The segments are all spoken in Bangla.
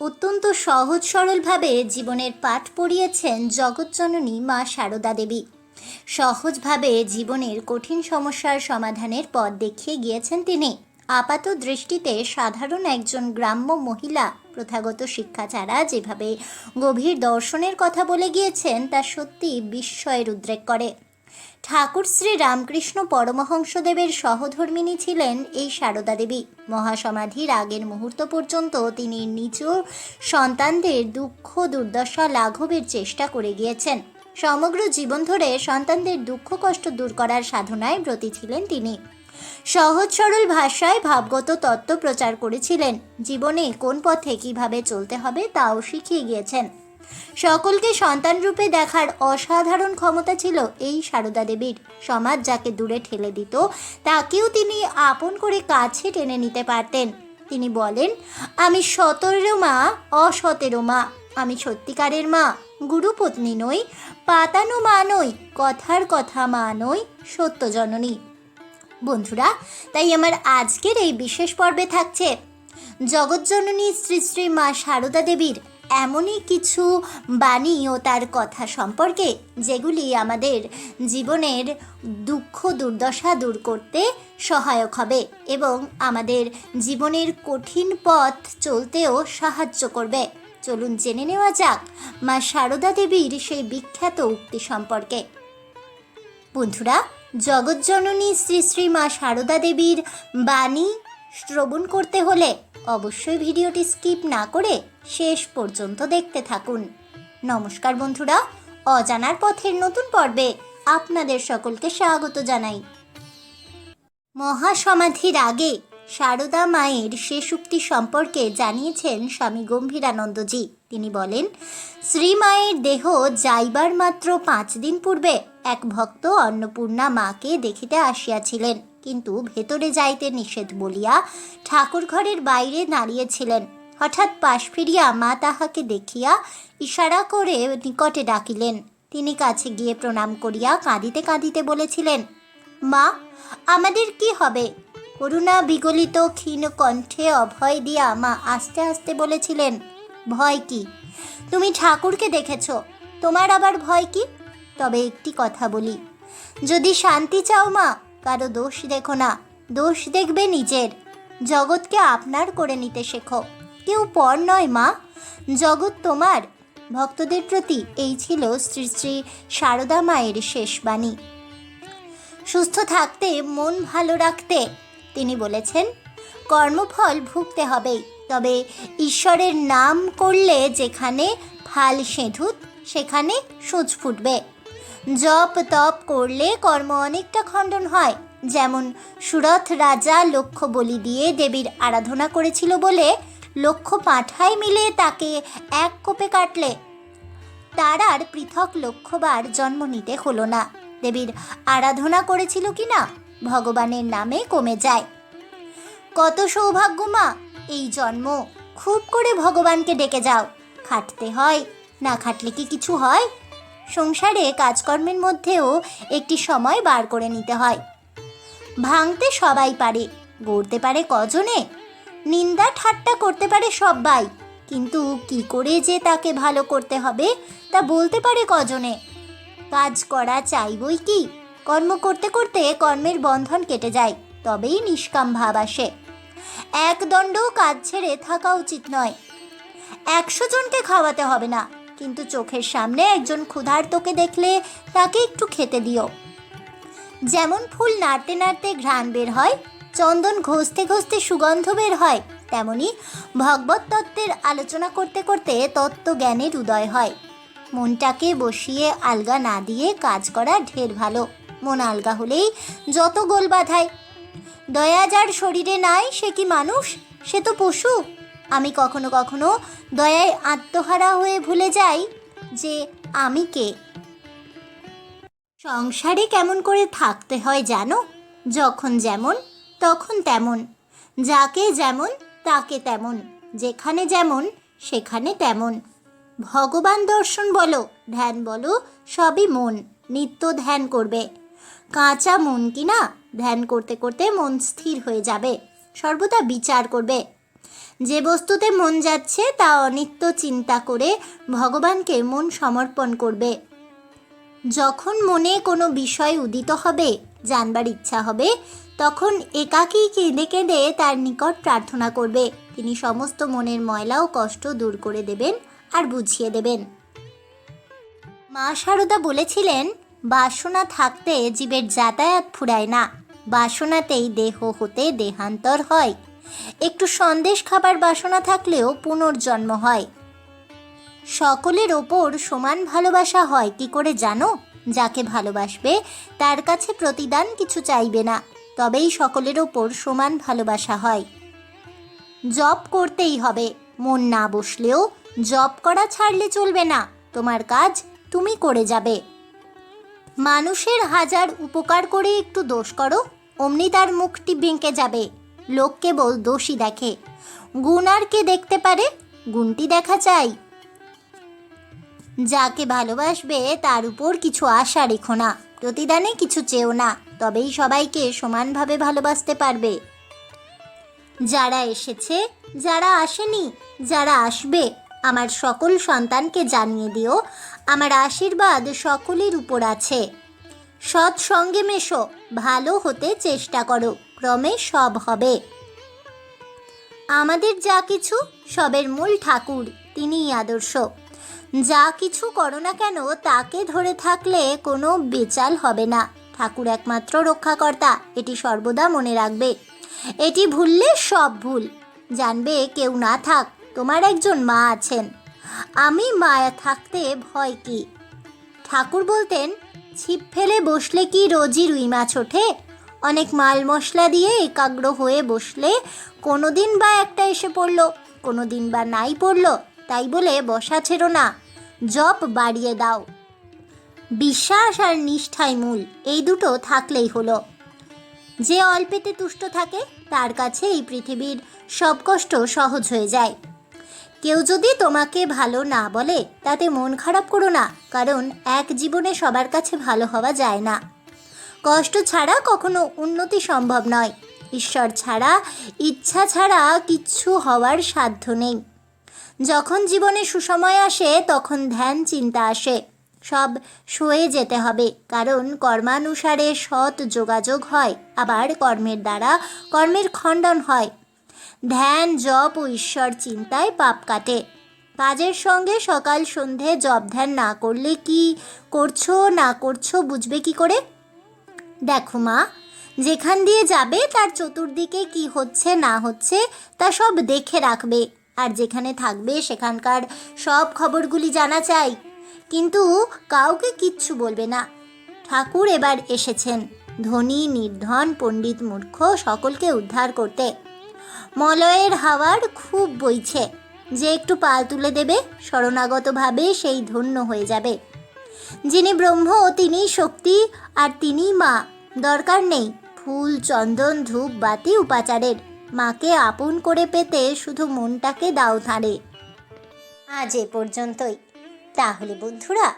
অত্যন্ত সহজ সরলভাবে জীবনের পাঠ পড়িয়েছেন জগৎজননী মা সারদা দেবী। সহজভাবে জীবনের কঠিন সমস্যার সমাধানের পথ দেখিয়ে গিয়েছেন তিনি। আপাত দৃষ্টিতে সাধারণ একজন গ্রাম্য মহিলা, প্রথাগত শিক্ষা ছাড়া যেভাবে গভীর দর্শনের কথা বলে গিয়েছেন, তা সত্যি বিস্ময়ের উদ্রেক করে। ঠাকুর শ্রী রামকৃষ্ণ পরমহংসদেবের সহধর্মিনী ছিলেন এই সারদা দেবী। মহাসমাধির আগের মুহূর্ত পর্যন্ত তিনি নিজ সন্তানদের দুঃখ, দুর্দশা লাঘবের চেষ্টা করে গিয়েছেন। সমগ্র জীবন ধরে সন্তানদের দুঃখ, কষ্ট দূর করার সাধনায় ব্রতী ছিলেন তিনি। সহজ, সরল ভাষায় ভাবগত তত্ত্ব প্রচার করেছিলেন। জীবনে কোন পথে কীভাবে চলতে হবে তাও শিখিয়ে গিয়েছেন। সকলকে সন্তান রূপে দেখার অসাধারণ ক্ষমতা ছিল এই সারদা দেবীর। সমাজ যাকে দূরে ঠেলে দিত, তাকেও তিনি আপন করে কাছে টেনে নিতে পারতেন। তিনি বলেন, আমি সতেরো মা, অসতেরো মা। আমি সত্যিকারের মা, গুরুপত্নী নই, পাতানো মা নই, কথার কথা মা নই, সত্য জননী। বন্ধুরা, তাই আমার আজকের এই বিশেষ পর্বে থাকছে। জগৎজননী শ্রী শ্রী মা সারদা দেবীর এমনই কিছু বাণী ও তার কথা সম্পর্কে যেগুলি আমাদের জীবনের দুঃখ, দুর্দশা দূর করতে সহায়ক হবে এবং আমাদের জীবনের কঠিন পথ চলতেও সাহায্য করবে। চলুন জেনে নেওয়া যাক মা সারদা দেবীর সেই বিখ্যাত উক্তি সম্পর্কে। বন্ধুরা, জগৎজননী শ্রী শ্রী মা সারদা দেবীর বাণী শ্রবণ করতে হলে অবশ্যই ভিডিওটি স্কিপ না করে শেষ পর্যন্ত দেখতে থাকুন। নমস্কার বন্ধুরা, অজানার পথের নতুন পর্বে আপনাদের সকলকে স্বাগত জানাই। মহাসমাধির আগে সারদা মায়ের শেষ উক্তি সম্পর্কে জানিয়েছেন স্বামী গম্ভীরানন্দজি। তিনি বলেন শ্রীমায়ের দেহ যাইবার মাত্র পাঁচ দিন পূর্বে এক ভক্ত অন্নপূর্ণা মাকে দেখিতে আসিয়াছিলেন। কিন্তু ভেতরে যাইতে নিষেধ বলিয়া ঠাকুর ঘরের বাইরে দাঁড়িয়েছিলেন হঠাৎ পাশ ফিরিয়া মা তাহাকে দেখিয়া ইশারা করে নিকটে ডাকিলেন। তিনি কাছে গিয়ে প্রণাম করিয়া কাঁদিতে কাঁদিতে বলেছিলেন, মা, আমাদের কি হবে? করুণা বিগলিত ক্ষীণ কণ্ঠে অভয় দিয়া মা আস্তে আস্তে বলেছিলেন, ভয় কি? তুমি ঠাকুরকে দেখেছ, তোমার আবার ভয় কি? তবে একটি কথা বলি, যদি শান্তি চাও মা কারও দোষ দেখো না। দোষ দেখবে নিজের। জগৎকে আপনার করে নিতে শেখো। কেউ পর নয়, মা। জগৎ তোমার। ভক্তদের প্রতি এই ছিল শ্রী শ্রী সারদা মায়ের শেষ বাণী। সুস্থ থাকতে, মন ভালো রাখতে, তিনি বলেছেন, কর্মফল ভুগতে হবেই তবে ঈশ্বরের নাম করলে যেখানে ফাল সেঁধুত, সেখানে সূচ ফুটবে। জপ তপ করলে কর্ম অনেকটা খণ্ডন হয়। যেমন সুরথ রাজা লক্ষ্য বলি দিয়ে দেবীর আরাধনা করেছিল বলে লক্ষ্য পাঁঠায় মিলে তাকে এক কোপে কাটলে। তার আর পৃথক লক্ষ্যবার জন্ম নিতে হলো না। দেবীর আরাধনা করেছিল কি না, ভগবানের নামে কমে যায়। কত সৌভাগ্য মা, এই জন্ম। খুব করে ভগবানকে ডেকে যাও। খাটতে হয়, না খাটলে কি কিছু হয়? সংসারে কাজকর্মের মধ্যেও একটি সময় বার করে নিতে হয়। ভাঙতে সবাই পারে, গড়তে পারে কজনে। নিন্দা ঠাট্টা করতে পারে সবাই। কিন্তু কি করে যে তাকে ভালো করতে হবে, তা বলতে পারে কজনে। কাজ করা চাইবই কি? কর্ম করতে করতে কর্মের বন্ধন কেটে যায়, তবেই নিষ্কাম ভাব আসে। এক দণ্ডও কাজ ছেড়ে থাকা উচিত নয়। একশো জনকে খাওয়াতে হবে না। কিন্তু চোখের সামনে একজন ক্ষুধার্তকে দেখলে তাকে একটু খেতে দিও। যেমন ফুল নাড়তে নাড়তে ঘ্রাণ বের হয়, চন্দন ঘষতে ঘষতে সুগন্ধ বের হয়, তেমনি ভগবত তত্ত্বের আলোচনা করতে করতে তত্ত্ব জ্ঞানের উদয় হয়। মনটাকে বসিয়ে আলগা না দিয়ে কাজ করা ঢের ভালো। মন আলগা হলেই যত গোল বাঁধায়। দয়া যার শরীরে নাই, সে কি মানুষ? সে তো পশু। আমি কখনো কখনো দয়ায় আত্মহারা হয়ে ভুলে যাই যে আমি কে। সংসারে কেমন করে থাকতে হয় জানো? যখন যেমন, তখন তেমন। যাকে যেমন, তাকে তেমন। যেখানে যেমন, সেখানে তেমন। ভগবান দর্শন বলো, ধ্যান বলো, সবই মন, নিত্য ধ্যান করবে। কাঁচা মন কি না ধ্যান করতে করতে মন স্থির হয়ে যাবে। সর্বদা বিচার করবে। যে বস্তুতে মন যাচ্ছে, তা অনিত্য চিন্তা করে ভগবানকে মন সমর্পণ করবে। যখন মনে কোনো বিষয় উদিত হবে, জানবার ইচ্ছা হবে, তখন একাকী কেঁদে কেঁদে তার নিকট প্রার্থনা করবে। তিনি সমস্ত মনের ময়লা ও কষ্ট দূর করে দেবেন আর বুঝিয়ে দেবেন। মা শারদা বলেছিলেন, বাসনা থাকতে জীবের যাতায়াত ফুরায় না। বাসনাতেই দেহ হতে দেহান্তর হয়। একটু সন্দেশ খাবার বাসনা থাকলেও পুনর্জন্ম হয়। সকলের ওপর সমান ভালোবাসা হয়, কি করে জানো? যাকে ভালোবাসবে, তার কাছে প্রতিদান কিছু চাইবে না, তবেই সকলের ওপর সমান ভালোবাসা হয়। জব করতেই হবে, মন না বসলেও জব করা ছাড়লে চলবে না, তোমার কাজ তুমি করে যাবে। মানুষের হাজার উপকার করে একটু দোষ করো, অমনি তার মুখটি বেঁকে যাবে। লোক কেবল দোষী দেখে। গুণ আর কে দেখতে পারে, গুণটি দেখা চাই। যাকে ভালোবাসবে তার উপর কিছু আশা রেখো না, প্রতিদানে কিছু চেও না, তবেই সবাইকে সমানভাবে ভালোবাসতে পারবে। যারা এসেছে, যারা আসেনি, যারা আসবে, আমার সকল সন্তানকে জানিয়ে দিও, আমার আশীর্বাদ সকলের উপর আছে। সৎ সঙ্গে মেশো, ভালো হতে চেষ্টা করো। ক্রমে সব হবে। আমাদের যা কিছু সবের মূল ঠাকুর, তিনিই আদর্শ। যা কিছু করো না কেন, তাকে ধরে থাকলে কোনো বেচাল হবে না। ঠাকুর একমাত্র রক্ষাকর্তা, এটি সর্বদা মনে রাখবে। এটি ভুললে সব ভুল। জানবে কেউ না থাক, তোমার একজন মা আছেন। আমি মায়া থাকতে ভয় কি? ঠাকুর বলতেন, ছিপ ফেলে বসলে কি রোজই রুই মাছ ওঠে? অনেক মাল মশলা দিয়ে একাগ্র হয়ে বসলে কোনো দিন বা একটা এসে পড়ল কোনো দিন বা নাই পড়ল, তাই বলে বসা ছেড়ো না, জপ বাড়িয়ে দাও। বিশ্বাস আর নিষ্ঠাই মূল, এই দুটো থাকলেই হলো। যে অল্পেতে তুষ্ট থাকে, তার কাছে এই পৃথিবীর সব কষ্ট সহজ হয়ে যায়। কেউ যদি তোমাকে ভালো না বলে, তাতে মন খারাপ করো না, কারণ এক জীবনে সবার কাছে ভালো হওয়া যায় না। কষ্ট ছাড়া কখনো উন্নতি সম্ভব নয়। ঈশ্বর ছাড়া, ইচ্ছা ছাড়া কিচ্ছু হওয়ার সাধ্য নেই। যখন জীবনে সুসময় আসে, তখন ধ্যান, চিন্তা আসে। সব সয়ে যেতে হবে, কারণ কর্মানুসারে সৎ যোগাযোগ হয়, আবার কর্মের দ্বারা কর্মের খণ্ডন হয়। ধ্যান, জপ ও ঈশ্বর চিন্তায় পাপ কাটে। কাজের সঙ্গে সকাল সন্ধে জপ ধ্যান না করলে কি করছ, না করছ বুঝবে কি করে? দেখো মা, যেখান দিয়ে যাবে তার চতুর্দিকে কি হচ্ছে না হচ্ছে তা সব দেখে রাখবে। আর যেখানে থাকবে সেখানকার সব খবরগুলি জানা চাই। কিন্তু কাউকে কিচ্ছু বলবে না। ঠাকুর এবার এসেছেন। ধনী, নির্ধন, পণ্ডিত, মূর্খ, সকলকে উদ্ধার করতে। মলয়ের হাওয়ার খুব বইছে। যে একটু পাল তুলে দেবে, শরণাগতভাবে সেই ধন্য হয়ে যাবে। যিনি ব্রহ্ম তিনিই শক্তি, আর তিনিই মা। দরকার নেই, ফুল, চন্দন, ধূপ, বাতি, উপাচারের। মাকে আপন করে পেতে শুধু মনটাকে দাও ধারে। আজ এ পর্যন্তই। তাহলে বন্ধুরা,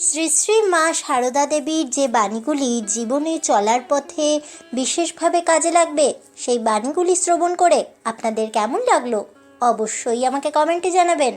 শ্রী শ্রী মা সারদা দেবীর যে বাণীগুলি জীবনে চলার পথে বিশেষভাবে কাজে লাগবে, সেই বাণীগুলি শ্রবণ করে আপনাদের কেমন লাগল, অবশ্যই আমাকে কমেন্টে জানাবেন।